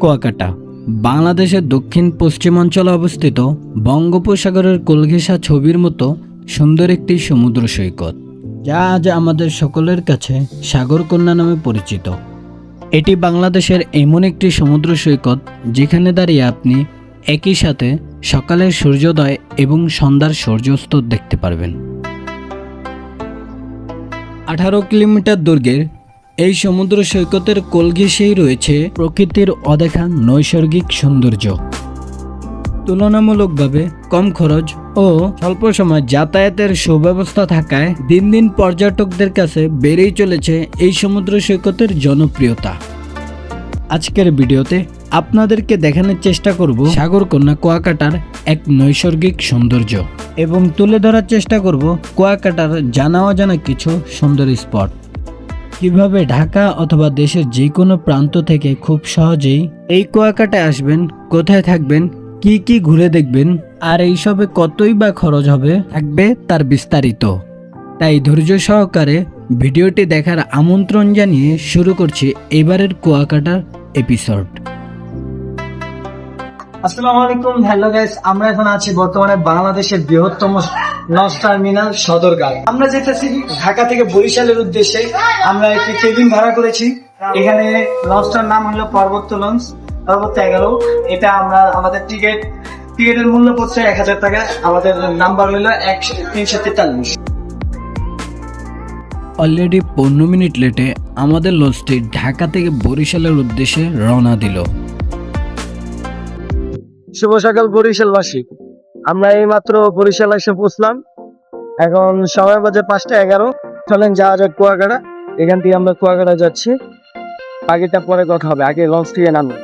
কুয়াকাটা। বাংলাদেশের দক্ষিণ পশ্চিমাঞ্চলে অবস্থিত বঙ্গোপসাগরের কলঘেঁষা ছবির মতো সুন্দর একটি সমুদ্র সৈকত, যা আজ আমাদের সকলের কাছে সাগরকন্যা নামে পরিচিত। এটি বাংলাদেশের এমন একটি সমুদ্র সৈকত, যেখানে দাঁড়িয়ে আপনি একই সাথে সকালের সূর্যোদয় এবং সন্ধ্যার সূর্যাস্ত দেখতে পারবেন। আঠারো কিলোমিটার দৈর্ঘ্যের এই সমুদ্র সৈকতের কোলঘেঁষেই রয়েছে প্রকৃতির অদেখা নৈসর্গিক সৌন্দর্য। তুলনামূলকভাবে কম খরচ ও স্বল্প সময় যাতায়াতের সুব্যবস্থা থাকায় দিন দিন পর্যটকদের কাছে বেড়েই চলেছে এই সমুদ্র সৈকতের জনপ্রিয়তা। আজকের ভিডিওতে আপনাদেরকে দেখানোর চেষ্টা করব সাগরকন্যা কুয়াকাটার এক নৈসর্গিক সৌন্দর্য এবং তুলে ধরার চেষ্টা করব কুয়াকাটার জানা অজানা কিছু সুন্দর স্পট। কীভাবে ঢাকা অথবা দেশের যে কোনো প্রান্ত থেকে খুব সহজেই এই কুয়াকাটায় আসবেন, কোথায় থাকবেন, কি কি ঘুরে দেখবেন, আর এইসবে কতই বা খরচ হবে থাকবে তার বিস্তারিত। তাই ধৈর্য সহকারে ভিডিওটি দেখার আমন্ত্রণ জানিয়ে শুরু করছি এবারের কুয়াকাটার এপিসোড আসসালামু আলাইকুম হ্যালো গাইস আমরা এখন আছি বর্তমানে বাংলাদেশের বৃহত্তম লঞ্চ টার্মিনাল সদরঘাট। আমরা যেতেছি ঢাকা থেকে বরিশালের উদ্দেশ্যে। আমরা একটি কেবিন ভাড়া করেছি। এখানে লঞ্চটার নাম হলো পর্বত্য লঞ্চ, পর্বত্য এগারো। এটা আমরা, আমাদের টিকিট টিকিটের মূল্য পড়ছে এক হাজার টাকা। আমাদের নাম্বার হলো একশো, তিনশো তেতাল্লিশ। অলরেডি পনেরো মিনিট লেটে আমাদের লঞ্চটি ঢাকা থেকে বরিশালের উদ্দেশ্যে রওনা দিল। শুভ সকাল বরিশালবাসী। আমরা এই মাত্র বরিশাল এসে পৌঁছলাম। এখন সময় বাজে পাঁচটা এগারো। চলেন যাওয়া যাক কুয়াকাটা। এখান থেকে আমরা কুয়াকাটা যাচ্ছি। বাকিটা পরে কথা হবে। আগে লঞ্চ থেকে নামবো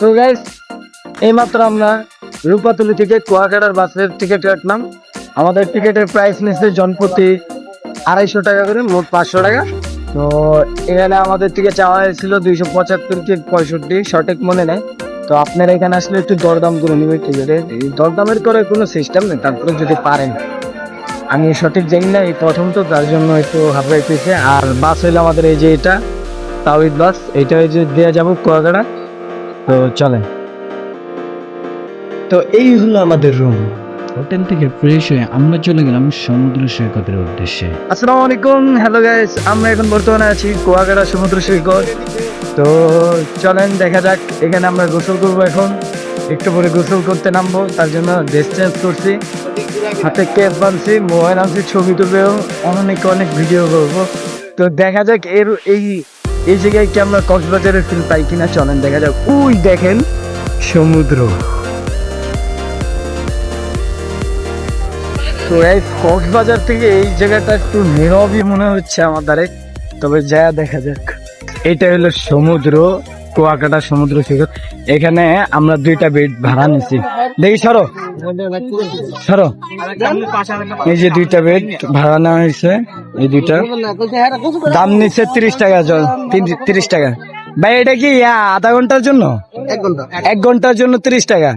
তো গাইস এইমাত্র আমরা রূপাতলি থেকে কুয়াকাটার বাসের টিকিট কাটলাম। আমাদের টিকিটের প্রাইস নিচ্ছে জনপ্রতি আড়াইশো টাকা করে, মোট পাঁচশো টাকা। তো এখানে আমাদের থেকে চাওয়া হয়েছিল দুইশো পঁচাত্তর কি পঁয়ষট্টি, সঠিক মনে নেই। তো আপনারা এখানে আসলে একটু দরদাম করে নেবেন এই দরদামের করে কোনো সিস্টেম নেই, তারপরে যদি পারেন। আমি সঠিক জানি না, এই প্রথম তো তার জন্য একটু হাবড়াইতেছে। আর বাস হইল আমাদের এই যে এটা, তাওহিদ বাস এটা যে দেওয়া যাব কুয়াকাটা। তো চলেন। তো এই হলো আমাদের রুম হোটেল থেকে ফ্রেশ হয়ে আমরা চলে গেলাম সমুদ্র সৈকতের উদ্দেশ্যে। আসসালামু আলাইকুম, হ্যালো গাইস আমরা এখন বর্তমানে আছি কুয়াকাটা সমুদ্র সৈকত। তো চলেন, দেখা যাক, এখানে আমরা গোসল করব এখন। একটু পরে গোসল করতে নামবো, তার জন্য ড্রেস চেঞ্জ করছি। হাতে ক্যাপ বানছি মোবাইল আনছি, ছবি তুলবেও অনেক অনেক ভিডিও করব। তো দেখা যাক, এর এই এই জায়গায় কি আমরা কক্সবাজারের ফিল পাই কিনা, চলেন দেখা যাক। ওই দেখেন, সমুদ্র। তো এই কক্সবাজার থেকে এই জায়গাটা একটু নীরবই মনে হচ্ছে আমার দ্বারে। তবে যা দেখা যাক। এটা হলো সমুদ্র কুয়াকাটা সমুদ্র সৈকত। এখানে আমরা দুইটা বেড ভাড়া নিছি। দেখি সরো। সরো। এই যে দুইটা বেড ভাড়া নেওয়া হয়েছে এই দুইটা। দাম নিচ্ছে তিরিশ টাকা তিন- তিরিশ টাকা। ভাই এটা কি আধা ঘণ্টার জন্য? এক ঘণ্টার জন্য তিরিশ টাকা।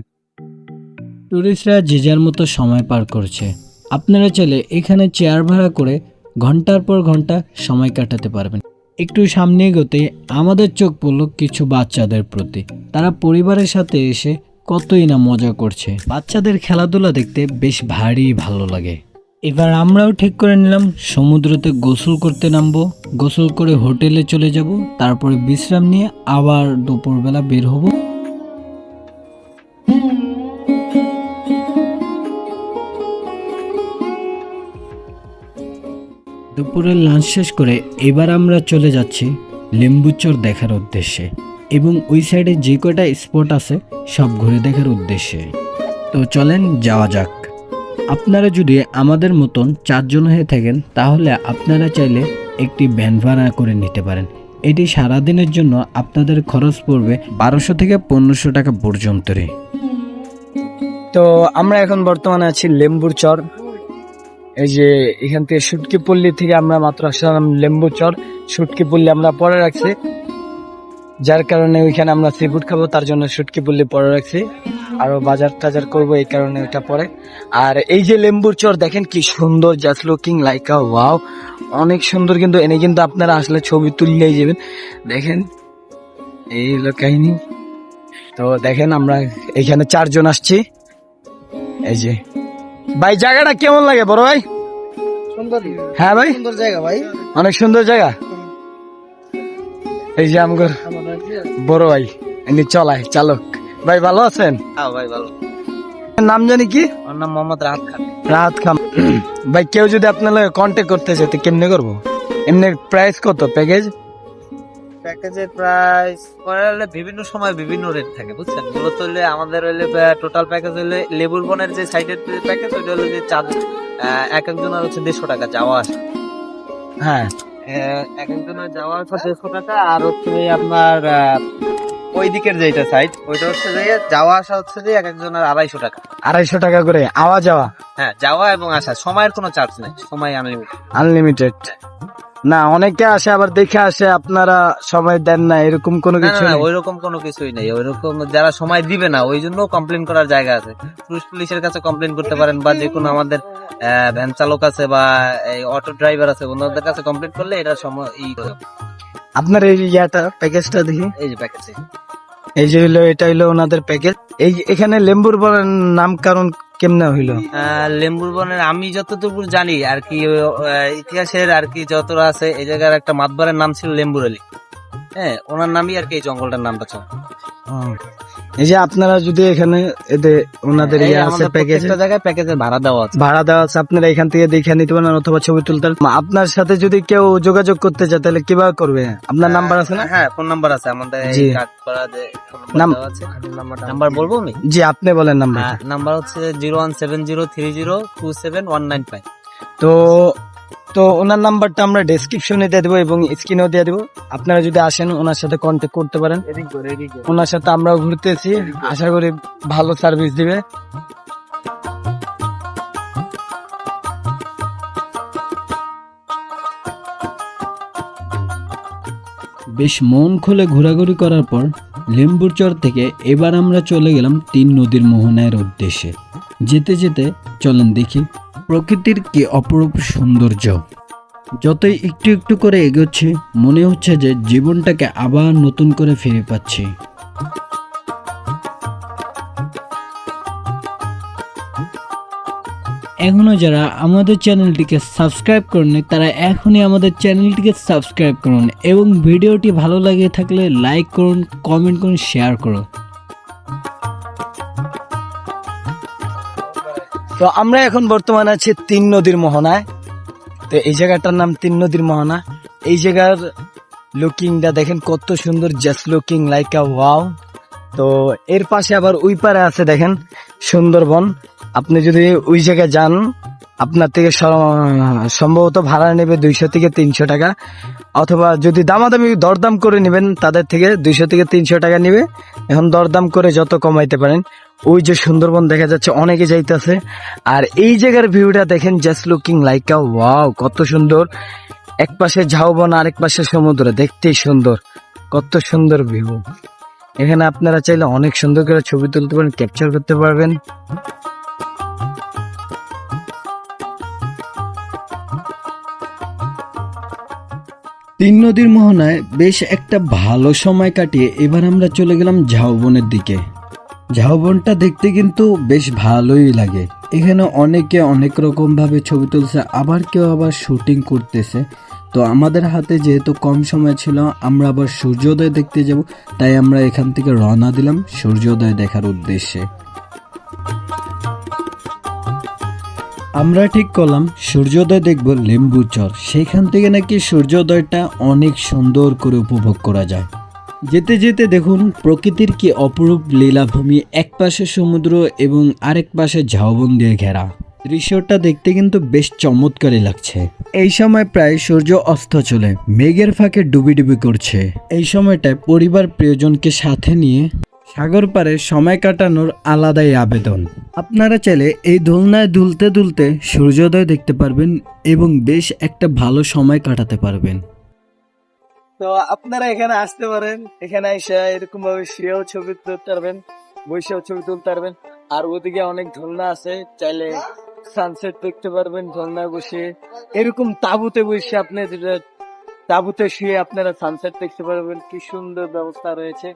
টুরিস্টরা যে যার মতো সময় পার করছে। আপনারা চাইলে এখানে চেয়ার ভাড়া করে ঘণ্টার পর ঘণ্টা সময় কাটাতে পারবেন। একটু সামনে এগোতে আমাদের চোখ পড়ল কিছু বাচ্চাদের প্রতি। তারা পরিবারের সাথে এসে কতই না মজা করছে। বাচ্চাদের খেলাধুলা দেখতে বেশ ভারী ভালো লাগে। এবার আমরাও ঠিক করে নিলাম, সমুদ্রতে গোসল করতে নামবো। গোসল করে হোটেলে চলে যাব, তারপরে বিশ্রাম নিয়ে আবার দুপুরবেলা বের হব। দুপুরের লাঞ্চ শেষ করে এবার আমরা চলে যাচ্ছি লেম্বুচর দেখার উদ্দেশ্যে। এবং ওই সাইডে যে কয়টা স্পট আছে, সব ঘুরে দেখার উদ্দেশ্যে। তো চলেন যাওয়া যাক। আপনারা যদি আমাদের মতন চারজন হয়ে থাকেন, তাহলে আপনারা চাইলে একটি ভ্যান ভাড়া করে নিতে পারেন। এটি সারাদিনের জন্য আপনাদের খরচ পড়বে বারোশো থেকে পনেরোশো টাকা পর্যন্তরে। তো আমরা এখন বর্তমানে আছি লেম্বুর চর। এই যে এখান থেকে সুটকি পল্লী থেকে আমরা মাত্র আসলাম লেম্বু চর সুটকি পল্লী আমরা পরে রাখছি। যার কারণে ওইখানে আমরা সি ফুড খাব, তার জন্য শুটকি বললে পরে রাখছি। আরও বাজার টাজার করব, এই কারণে ওটা পরে। আর এই যে লেম্বুর চর দেখেন কি সুন্দর জাস্ট লুকিং লাইক ওয়াও অনেক সুন্দর কিন্তু, এনে কিন্তু আপনারা আসলে ছবি তুললেই যাবেন। দেখেন, এই হলো কাহিনী। তো দেখেন, আমরা এখানে চারজন আসছি। এই যে ভাই জায়গাটা কেমন লাগে বড় ভাই? সুন্দর হ্যাঁ ভাই? সুন্দর জায়গা ভাই। অনেক সুন্দর জায়গা। এই যে আমগর বড় ভাই এমনি চলায় চালক। ভাই ভালো আছেন? হ্যাঁ ভাই ভালো। নাম জানি কি? আমার নাম মোহাম্মদ রাহাত খান। রাহাত খান। ভাই কেউ যদি আপনার কন্ট্যাক্ট করতে চায় তো কেমনে করব? এমনি প্রাইস কত প্যাকেজ প্যাকেজের প্রাইস হলে বিভিন্ন সময় বিভিন্ন রেট থাকে বুঝছেন? মূলত হলে আমাদের হলে টোটাল প্যাকেজ হলে লেবুর বনের যে সাইডের প্যাকেজ ওইটা হলো যে চার্জ এক একজনের হচ্ছে দেড়শো টাকা যাওয়া আসা। হ্যাঁ। এক একজনের যাওয়া আসা দেড়শো টাকা আর হচ্ছে আপনার ওই দিকের যেটা সাইড ওইটা হচ্ছে যে যাওয়া আসা হচ্ছে যে এক একজনের আড়াইশো টাকা। আড়াইশো টাকা করে আওয়া যাওয়া? হ্যাঁ যাওয়া এবং আসা সময়ের কোনো চার্জ নেই সময় আনলিমিটেড আনলিমিটেড না অনেকে আসে আবার দেখে আসে আপনারা সময় দেন না এরকম কোনো কিছু না রকম ওইরকম কোনো কিছুই নেই ওইরকম যারা সময় দিবে না ওই জন্য কমপ্লেন করার জায়গা আছে। পুলিশ পুলিশের কাছে কমপ্লেন করতে পারেন বা যে কোনো আমাদের ভ্যান চালক আছে বা এই অটো ড্রাইভার আছে ওনাদের কাছে কমপ্লেন করলে এটা সময় ই করে। আপনার এই ইয়াটা প্যাকেজটা দেখি। এই যে প্যাকেজে এই যে হইল এটা হইল ওনাদের প্যাকেজ এই এখানে লেম্বুর বনের নাম কারণ কেমনে হইল? লেম্বুর বনের আমি যতটুকু জানি আর কি ইতিহাসের আর কি যতটা আছে এই জায়গার একটা মাতবারের নাম ছিল লেম্বুর আলী। হ্যাঁ ওনার নামই আর কি এই জঙ্গলটার নামটা ছিল। এই যে আপনারা যদি এখানে এদের ওনাদের ইয়ে আছে প্যাকেজ জায়গায় প্যাকেজের ভাড়া দেওয়া আছে। ভাড়া দেওয়া আছে আপনারা এখান থেকে দেখে নিতে পারেন অথবা ছবি তুলতে। আপনার সাথে যদি কেউ যোগাযোগ করতে চায় তাহলে কীভাবে করবে? আপনার নাম্বার আছে না? হ্যাঁ ফোন নাম্বার আছে। আমাদের এই নাম্বার বলব আমি? জি আপনি বলেন নাম্বার হ্যাঁ, নাম্বার হচ্ছে zero one seven zero three zero two seven one nine five তো তো ওনার নাম্বারটা আমরা ডেসক্রিপশনে দিয়ে দেবো এবং স্ক্রিনেও দিয়ে দেবো। আপনারা যদি আসেন ওনার সাথে কন্ট্যাক্ট করতে পারেন। ওনার সাথে আমরাও ঘুরতেছি। আশা করি ভালো সার্ভিস দিবে। বেশ মন খুলে ঘোরাঘুরি করার পর লেম্বুর চর থেকে এবার আমরা চলে গেলাম তিন নদীর মোহনার উদ্দেশ্যে যেতে যেতে চলেন দেখি প্রকৃতির কি অপরূপ সৌন্দর্য? যতই একটু একটু করে এগোচ্ছি, মনে হচ্ছে যে জীবনটাকে আবার নতুন করে ফিরে পাচ্ছি। এখনও যারা আমাদের চ্যানেলটিকে সাবস্ক্রাইব করেনি তারা এখনই আমাদের চ্যানেলটিকে সাবস্ক্রাইব করুন এবং ভিডিওটি ভালো লাগে থাকলে লাইক করুন, কমেন্ট করুন, শেয়ার করুন। তো আমরা এখন বর্তমানে আছি তিন নদীর মোহনায়। তো এই জায়গাটার নাম তিন নদীর মোহনা। এই জায়গার লুকিংটা দেখেন কত সুন্দর just looking like a wow তো এর পাশে আবার ওই পারে আছে দেখেন সুন্দরবন। আপনি যদি ওই জায়গায় যান, আপনার থেকে সম্ভবত ভাড়া নেবে দুইশো থেকে তিনশো টাকা। অথবা যদি দামাদামি, দরদাম করে নেবেন, তাদের থেকে দুইশো থেকে তিনশো টাকা নেবে। এখন দরদাম করে যত কমাইতে পারেন ওই যে সুন্দরবন দেখা যাচ্ছে, অনেকে যাইতেছে। আর এই জায়গার ভিউটা দেখেন just looking like a wow কত সুন্দর। এক পাশে ঝাউবন আর এক পাশে সমুদ্র, দেখতেই সুন্দর। কত সুন্দর ভিউ এখানে আপনারা চাইলে অনেক সুন্দর করে ছবি তুলতে পারেন ক্যাপচার করতে পারবেন। তিন নদীর মোহনায় বেশ একটা ভালো সময় কাটিয়ে এবার আমরা চলে গেলাম ঝাউবনের দিকে। ঝাউবনটা দেখতে কিন্তু বেশ ভালোই লাগে। এখানে অনেকে অনেক রকম ভাবে ছবি তুলছে, আবার কেউ আবার শুটিং করতেছে। তো আমাদের হাতে যেহেতু কম সময় ছিল, আমরা আবার সূর্যোদয় দেখতে যাব, তাই আমরা এখান থেকে রওনা দিলাম সূর্যোদয় দেখার উদ্দেশ্যে। আমরা ঠিক করলাম, সূর্যোদয় দেখব লেম্বু চর। সেখান থেকে নাকি সূর্যোদয়টা অনেক সুন্দর করে উপভোগ করা যায়। যেতে যেতে দেখুন, প্রকৃতির কি অপরূপ লীলাভূমি এক পাশে সমুদ্র এবং আরেক পাশে ঝাউবন দিয়ে ঘেরা। দৃশ্যটা দেখতে কিন্তু বেশ চমৎকারই লাগছে। এই সময় প্রায় সূর্য অস্ত চলে, মেঘের ফাঁকে ডুবি ডুবি করছে। এই সময়টায় পরিবার প্রিয়জনকে সাথে নিয়ে সাগর পারে সময় কাটানোর আলাদাই আবেদন। আপনারা চাইলে এই দোলনায় দুলতে দুলতে সূর্যোদয় দেখতে পারবেন এবং বেশ একটা ভালো সময় কাটাতে পারবেন। তো আপনারা এখানে আসতে পারেন, এখানে এসে এরকম ভাবে শুয়েও ছবি তুলতে পারবেন, বসেও ছবি তুলতে পারবেন। আর ওদিকে অনেক ঝর্ণা আছে, চাইলে সানসেট দেখতে পারবেন ঝর্ণা বসে। এরকম তাঁবুতে বসে আপনি তাঁবুতে শুয়ে আপনারা সানসেট দেখতে পারবেন, কি সুন্দর ব্যবস্থা রয়েছে।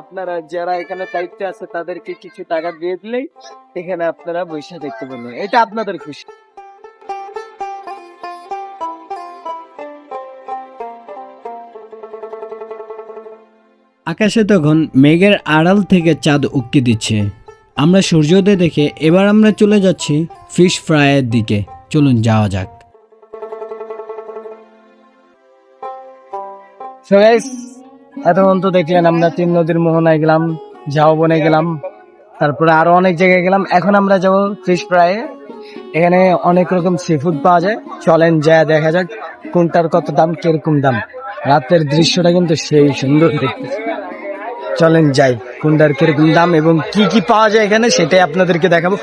আপনারা যারা এখানে দায়িত্বে আছে, তাদেরকে কিছু টাকা দিয়ে দিলেই এখানে আপনারা বসে দেখতে পারবেন। এটা আপনাদের খুশি। আকাশে তখন মেঘের আড়াল থেকে চাঁদ উক্কি দিচ্ছে। আমরা সূর্যোদয় দেখে এবার আমরা চলে যাচ্ছি ফিশ ফ্রাইয়ের দিকে। চলুন যাওয়া যাক। এতক্ষণ তো দেখলেন আমরা তিন নদীর মোহনায় গেলাম ঝাউবনে গেলাম, তারপরে আরও অনেক জায়গায় গেলাম। এখন আমরা যাব ফিশ ফ্রাই এখানে অনেক রকম সি পাওয়া যায়। চলেন যা দেখা যাক কোনটার কত দাম, কীরকম দাম। রাতের দৃশ্যটা কিন্তু সেই সুন্দর দেখতে। চলেন যাই কোনটার কীরকম দাম এবং কি কি পাওয়া যায় এখানে সেটাই আপনাদেরকে দেখাবো।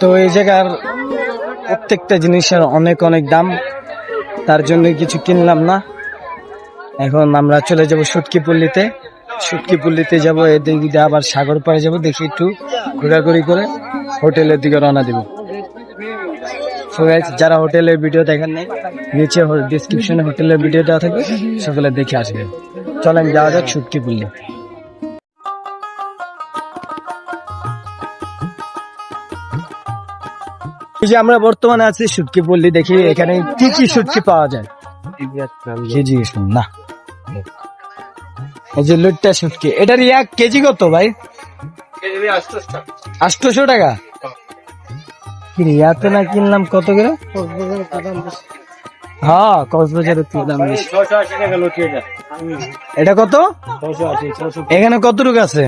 তো এই জায়গার প্রত্যেকটা জিনিসের অনেক অনেক দাম, তার জন্য কিছু কিনলাম না। এখন আমরা চলে যাব সুটকিপল্লিতে। সুটকিপল্লিতে যাব, এদিক দিয়ে আবার সাগর পাড়ে যাব, দেখি একটু ঘোরাঘুরি করে হোটেলের দিকে রওনা দিব। So guys, যারা হোটেলের ভিডিও দেখেন নাই নিচে ডিসক্রিপশনে হোটেলের ভিডিও দেওয়া থাকবে সকলে দেখে আসবে। চলেন যাওয়া যাক সুটকিপল্লি এই যে আমরা বর্তমানে আছি শুটকি পল্লী দেখি এখানে কি কি শুটকি পাওয়া যায়। কেজি না। এই যে লুটটা শুটকি এটার এক কেজি কত ভাই? আটশোশো টাকা? না কিনলাম কত হ্যাঁ থেকে এটা কত? এখানে কত টুকু আছে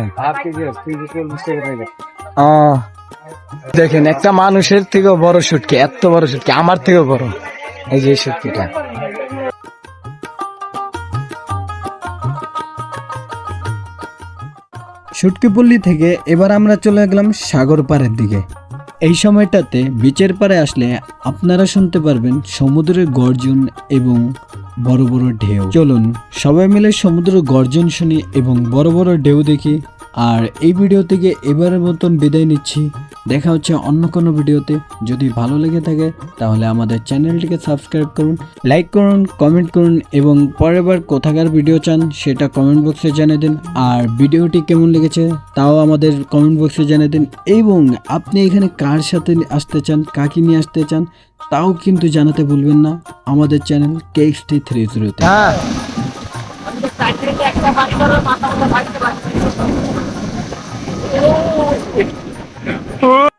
দেখেন, একটা মানুষের থেকেও বড় সুটকি, এত বড় সুটকি, আমার থেকেও বড়। এই যে সুটকিটা। সুটকিপল্লি থেকে এবার আমরা চলে গেলাম সাগর পাড়ের দিকে। এই সময়টাতে বিচের পারে আসলে আপনারা শুনতে পারবেন সমুদ্রের গর্জন এবং বড় বড় ঢেউ। চলুন সবাই মিলে সমুদ্র গর্জন শুনি এবং বড় বড় ঢেউ দেখি। আর এই ভিডিও থেকে এবারের মতন বিদায় নিচ্ছি। দেখা হচ্ছে অন্য কোনো ভিডিওতে যদি ভালো লেগে থাকে, তাহলে আমাদের চ্যানেলটিকে সাবস্ক্রাইব করুন লাইক করুন কমেন্ট করুন এবং পরের বার কোথাকার ভিডিও চান সেটা কমেন্ট বক্সে জানিয়ে দিন। আর ভিডিওটি কেমন লেগেছে, তাও আমাদের কমেন্ট বক্সে জানিয়ে দিন। এবং আপনি এখানে কার সাথে আসতে চান, কাকে নিয়ে আসতে চান, তাও কিন্তু জানাতে ভুলবেন না। আমাদের চ্যানেল কেএক্সটি থ্রি জিরোতে হ্যাঁ